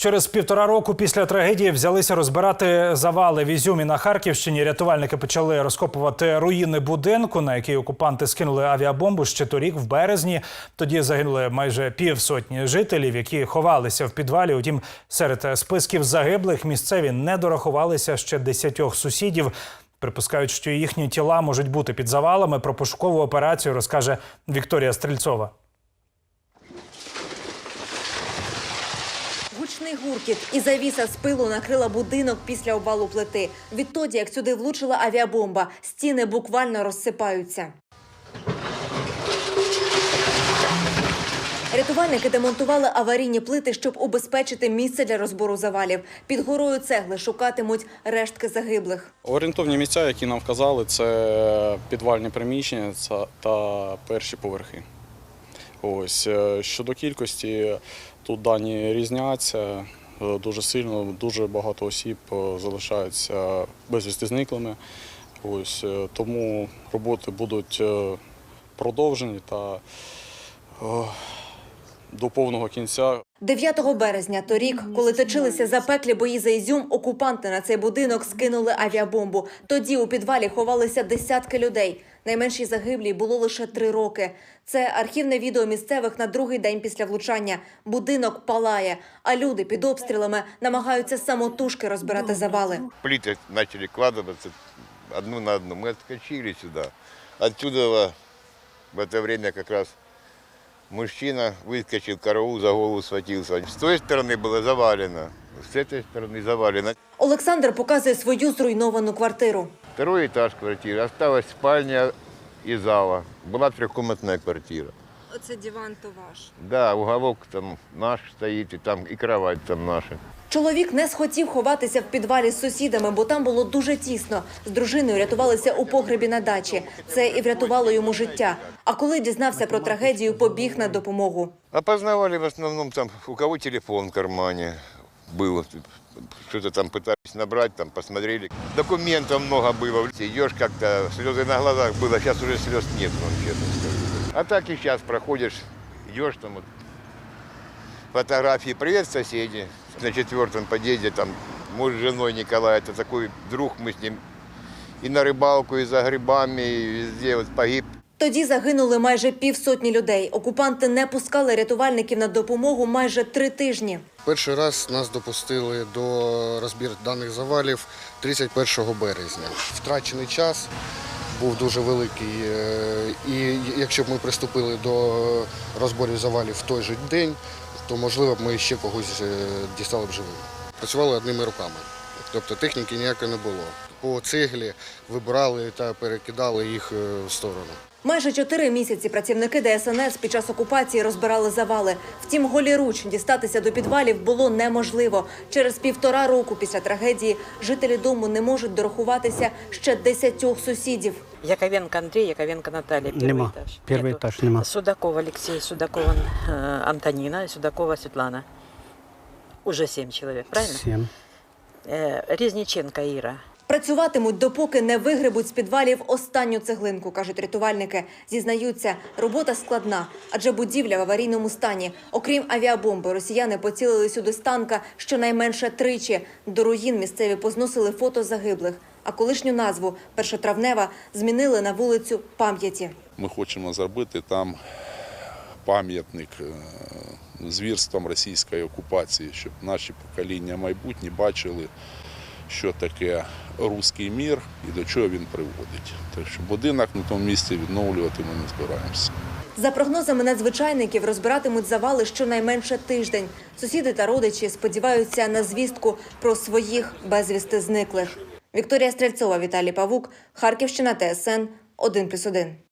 Через півтора року після трагедії взялися розбирати завали в Ізюмі на Харківщині. Рятувальники почали розкопувати руїни будинку, на який окупанти скинули авіабомбу ще торік, в березні. Тоді загинули майже півсотні жителів, які ховалися в підвалі. Утім, серед списків загиблих місцеві не дорахувалися ще десятьох сусідів. Припускають, що їхні тіла можуть бути під завалами. Про пошукову операцію розкаже Вікторія Стрільцова. Гучний гуркіт і завіса з пилу накрила будинок після обвалу плити. Відтоді, як сюди влучила авіабомба, стіни буквально розсипаються. Рятувальники демонтували аварійні плити, щоб убезпечити місце для розбору завалів. Під горою цегли шукатимуть рештки загиблих. Орієнтовні місця, які нам вказали, це підвальні приміщення та перші поверхи. Ось е, щодо кількості, тут дані різняться е, дуже сильно. Дуже багато осіб е, залишаються безвісти зниклими. Ось тому роботи будуть продовжені та до повного кінця 9 березня торік, коли точилися запеклі бої за Ізюм, окупанти на цей будинок скинули авіабомбу. Тоді у підвалі ховалися десятки людей. Найменшій загиблій було лише три роки. Це архівне відео місцевих на другий день після влучання. Будинок палає, а люди під обстрілами намагаються самотужки розбирати завали. плиты начали кладываться одну на одну. Мы отскочили сюда. Отсюда в это время как раз мужчина выскочил, караул за голову схватился. С той стороны было завалено, с этой стороны завалено. Олександр показує свою зруйновану квартиру. Второй этаж квартиры. Осталась спальня и зала. Была трехкомнатная квартира. Оце диван то ваш. Да, уголок там наш стоит, и там и кровать там наша. Чоловік не схотів ховатися в підвалі з сусідами, бо там було дуже тісно. З дружиною рятувалися у погребі на дачі. Це і врятувало йому життя. А коли дізнався про трагедію, побіг на допомогу. Опознавали в основном там, у кого телефон в кармане был, что-то там пытались набрать, там посмотрели. Документов много было. Идешь как-то, слезы на глазах было, сейчас уже слез нет, вам честно скажу. А так и сейчас проходишь, идешь там вот, фотографии, привет, соседи. На четвертом подъезде там муж с женой Николай, это такой друг, мы с ним и на рыбалку, и за грибами, и везде вот погиб. Тоді загинули майже півсотні людей. Окупанти не пускали рятувальників на допомогу майже три тижні. Перший раз нас допустили до розбір даних завалів 31 березня. Втрачений час був дуже великий. е, І якщо б ми приступили до розборів завалів в той же день, то можливо ми ще когось е, дістали б живим. Працювали одними руками, тобто техніки ніякої не було. По цеглі вибирали та перекидали їх е, в сторону. Майже чотири місяці працівники ДСНС під час окупації розбирали завали. Втім, голіруч дістатися до підвалів було неможливо. Через півтора року після трагедії жителі дому не можуть дорахуватися ще десятьох сусідів. Яковенко Андрей, Яковенко Наталья, первый Нема. этаж. Первый Нету. этаж нема. Судаков Алексей, Судакова э, Антонина, и Судакова Светлана. Уже семь человек, правильно? Всем. Э, Резниченко Ира. Працюватимуть, допоки не вигребуть з підвалів останню цеглинку, кажуть рятувальники. Зізнаються, робота складна, адже будівля в аварійному стані. Окрім авіабомби, росіяни поцілили сюди з танка щонайменше тричі. До руїн місцеві позносили фото загиблих. А колишню назву першотравнева змінили на вулицю пам'яті. Ми хочемо зробити там пам'ятник е, звірствам російської окупації, щоб наші покоління майбутні бачили, що таке руський мір і до чого він приводить. Так що будинок на тому місці відновлювати ми не збираємося. За прогнозами надзвичайників, розбиратимуть завали щонайменше тиждень. Сусіди та родичі сподіваються на звістку про своїх безвісти зниклих. Вікторія Стрельцова, Віталій Павук, Харківщина, ТСН 1+,1.